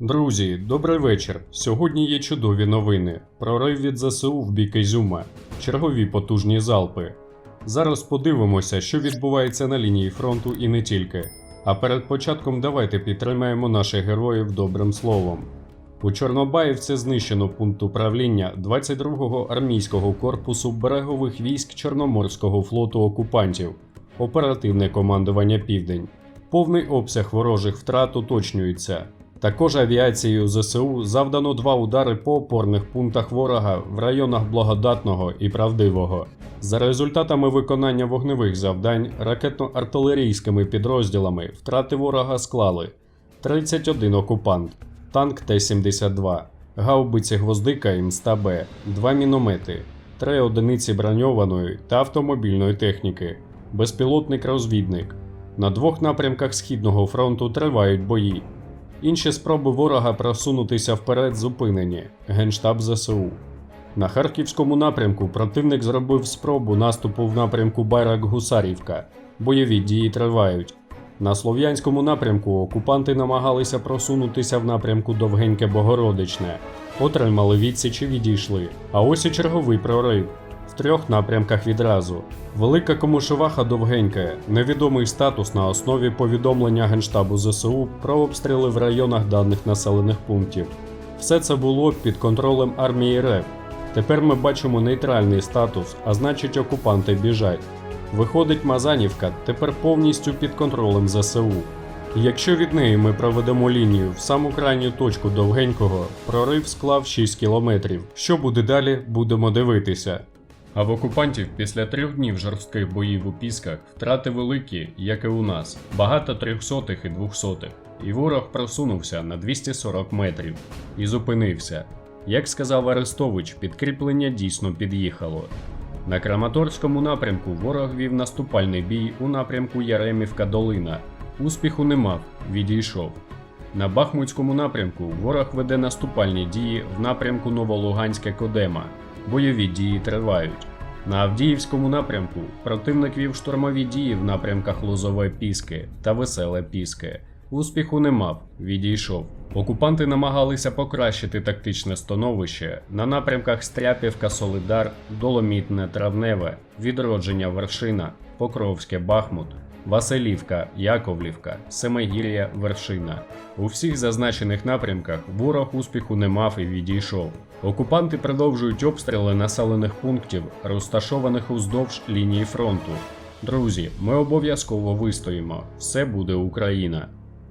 Друзі, добрий вечір. Сьогодні є чудові новини. Прорив від ЗСУ в бік Ізюма. Чергові потужні залпи. Зараз подивимося, що відбувається на лінії фронту і не тільки. А перед початком давайте підтримаємо наших героїв добрим словом. У Чорнобаївці знищено пункт управління 22-го армійського корпусу берегових військ Чорноморського флоту окупантів, оперативне командування Південь. Повний обсяг ворожих втрат уточнюється. Також авіацією ЗСУ завдано два удари по опорних пунктах ворога в районах Благодатного і Правдивого. За результатами виконання вогневих завдань ракетно-артилерійськими підрозділами втрати ворога склали 31 окупант, танк Т-72, гаубиці гвоздика Інста-Б, 2 міномети, 3 одиниці броньованої та автомобільної техніки, безпілотник-розвідник. На двох напрямках Східного фронту тривають бої. Інші спроби ворога просунутися вперед зупинені Генштаб ЗСУ. На Харківському напрямку противник зробив спробу наступу в напрямку Байрак-Гусарівка. Бойові дії тривають. На Слов'янському напрямку окупанти намагалися просунутися в напрямку Довгеньке Богородичне, отримали відсіч і відійшли. А ось і черговий прорив трьох напрямках відразу. Велика Комушеваха Довгенька, невідомий статус на основі повідомлення Генштабу ЗСУ про обстріли в районах даних населених пунктів. Все це було під контролем армії РФ. Тепер ми бачимо нейтральний статус, а значить окупанти біжать. Виходить, Мазанівка тепер повністю під контролем ЗСУ. Якщо від неї ми проведемо лінію в саму крайню точку довгенького, прорив склав 6 кілометрів. Що буде далі, будемо дивитися. А в окупантів після трьох днів жорстких боїв у Пісках втрати великі, як і у нас, багато трьохсотих і двохсотих. І ворог просунувся на 240 метрів і зупинився. Як сказав Арестович, підкріплення дійсно під'їхало. На Краматорському напрямку ворог вів наступальний бій у напрямку Яремівка-Долина. Успіху не мав, відійшов. На Бахмутському напрямку ворог веде наступальні дії в напрямку Новолуганське Кодема. Бойові дії тривають. На Авдіївському напрямку противник вів штурмові дії в напрямках Лозове Піски та Веселе Піски. Успіху не мав, відійшов. Окупанти намагалися покращити тактичне становище на напрямках Стряпівка, Солидар, Доломітне, Травневе, Відродження Вершина, Покровське, Бахмут, Василівка, Яковлівка, Семигір'я, Вершина. У всіх зазначених напрямках ворог успіху не мав і відійшов. Окупанти продовжують обстріли населених пунктів, розташованих уздовж лінії фронту. Друзі, ми обов'язково вистоїмо. Все буде Україна.